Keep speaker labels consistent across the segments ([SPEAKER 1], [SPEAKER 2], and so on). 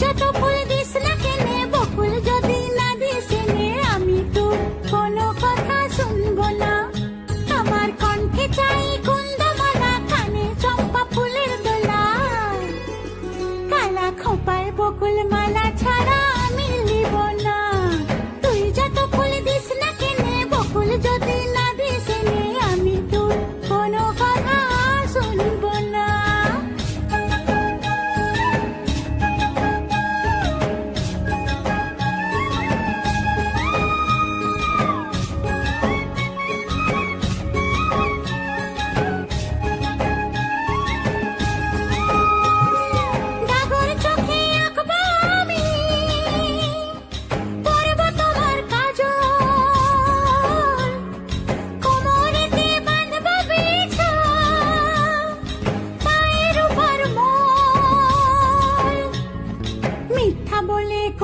[SPEAKER 1] যত ফুল ভুলে যাই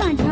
[SPEAKER 1] Come on,